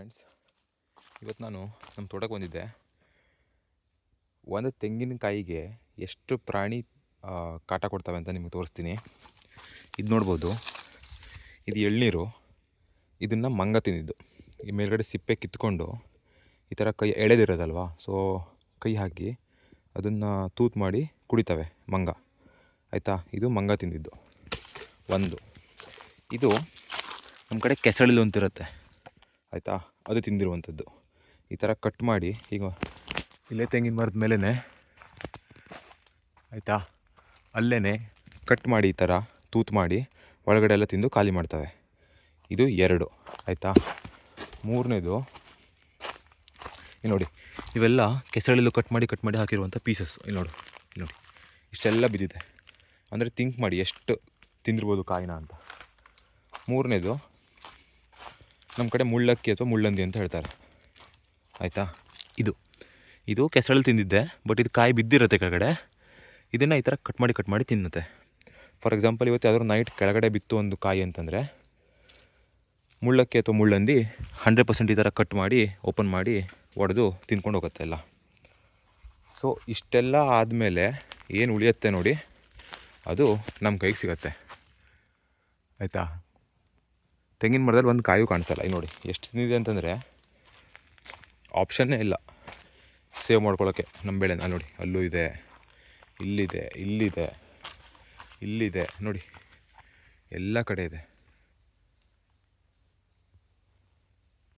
Friends ಇವತ್ತು ನಾನು ನಮ್ಮ ತೋಟಕ್ಕೆ ಬಂದಿದ್ದೆ. ಒಂದು ತೆಂಗಿನಕಾಯಿಗೆ ಎಷ್ಟು ಪ್ರಾಣಿ ಕಾಟ ಕೊಡ್ತವೆ ಅಂತ ನಿಮಗೆ ತೋರಿಸ್ತೀನಿ. ಇದು ನೋಡ್ಬೋದು. ಇದು ಎಳ್ನೀರು. ಇದನ್ನು ಮಂಗ ತಿಂದಿದ್ದು. ಈ ಮೇಲ್ಗಡೆ ಸಿಪ್ಪೆ ಕಿತ್ಕೊಂಡು ಈ ಥರ ಕೈ ಎಳೆದಿರೋದಲ್ವಾ? ಸೊ ಕೈ ಹಾಕಿ ಅದನ್ನು ತೂತು ಮಾಡಿ ಕುಡಿತವೆ ಮಂಗ. ಆಯಿತಾ? ಇದು ಮಂಗ ತಿಂದಿದ್ದು. ಒಂದು. ಇದು ನಮ್ಮ ಕಡೆ ಕೆಸಳಿಲು ಅಂತಿರುತ್ತೆ. ಆಯಿತಾ? ಅದು ತಿಂದಿರುವಂಥದ್ದು. ಈ ಥರ ಕಟ್ ಮಾಡಿ ಈಗ ಇಲ್ಲೇ ತೆಂಗಿನ ಮರದ ಮೇಲೇ ಆಯಿತಾ? ಅಲ್ಲೇ ಕಟ್ ಮಾಡಿ ಈ ಥರ ತೂತು ಮಾಡಿ ಒಳಗಡೆ ಎಲ್ಲ ತಿಂದು ಖಾಲಿ ಮಾಡ್ತವೆ. ಇದು ಎರಡು, ಆಯಿತಾ? ಮೂರನೇದು, ಇಲ್ಲಿ ನೋಡಿ, ಇವೆಲ್ಲ ಕೆಸರಲ್ಲೂ ಕಟ್ ಮಾಡಿ ಕಟ್ ಮಾಡಿ ಹಾಕಿರುವಂಥ ಪೀಸಸ್ ಇಲ್ಲಿ ನೋಡು, ಇಲ್ಲಿ ನೋಡಿ, ಇಷ್ಟೆಲ್ಲ ಬಿದ್ದಿದೆ. ಅಂದರೆ ತಿಂಕ್ ಮಾಡಿ ಎಷ್ಟು ತಿಂದಿರ್ಬೋದು ಕಾಯಿನ ಅಂತ. ಮೂರನೇದು ನಮ್ಮ ಕಡೆ ಮುಳ್ಳಕ್ಕಿ ಅಥವಾ ಮುಳ್ಳಂದಿ ಅಂತ ಹೇಳ್ತಾರೆ. ಆಯಿತಾ? ಇದು. ಇದು ಕೆಸಳು ತಿಂದಿದ್ದೆ ಬಟ್ ಇದು ಕಾಯಿ ಬಿದ್ದಿರುತ್ತೆ ಕೆಳಗಡೆ. ಇದನ್ನು ಈ ಥರ ಕಟ್ ಮಾಡಿ ಕಟ್ ಮಾಡಿ ತಿನ್ನುತ್ತೆ. ಫಾರ್ ಎಕ್ಸಾಂಪಲ್ ಇವತ್ತು ಯಾವ್ದಾದ್ರು ನೈಟ್ ಕೆಳಗಡೆ ಬಿತ್ತು ಒಂದು ಕಾಯಿ ಅಂತಂದರೆ, ಮುಳ್ಳಕ್ಕಿ ಅಥವಾ ಮುಳ್ಳಂದಿ ಹಂಡ್ರೆಡ್ ಪರ್ಸೆಂಟ್ ಈ ಥರ ಕಟ್ ಮಾಡಿ ಓಪನ್ ಮಾಡಿ ಒಡೆದು ತಿನ್ಕೊಂಡು ಹೋಗುತ್ತೆ ಎಲ್ಲ. ಸೊ ಇಷ್ಟೆಲ್ಲ ಆದಮೇಲೆ ಏನು ಉಳಿಯುತ್ತೆ ನೋಡಿ, ಅದು ನಮ್ಮ ಕೈಗೆ ಸಿಗತ್ತೆ. ಆಯಿತಾ? ತೆಂಗಿನ ಮರದಲ್ಲಿ ಒಂದು ಕಾಯು ಕಾಣಿಸಲ್ಲ. ಈಗ ನೋಡಿ, ಎಷ್ಟು ತಿಂದಿದೆ ಅಂತಂದರೆ ಆಪ್ಷನ್ನೇ ಇಲ್ಲ. ಸೇವ್ ಮಾಡ್ಕೊಳ್ಳೋಕ್ಕೆ ನಮ್ಮ ಬೆಳೆನ ನೋಡಿ, ಅಲ್ಲೂ ಇದೆ, ಇಲ್ಲಿದೆ ಇಲ್ಲಿದೆ ಇಲ್ಲಿದೆ. ನೋಡಿ, ಎಲ್ಲ ಕಡೆ ಇದೆ.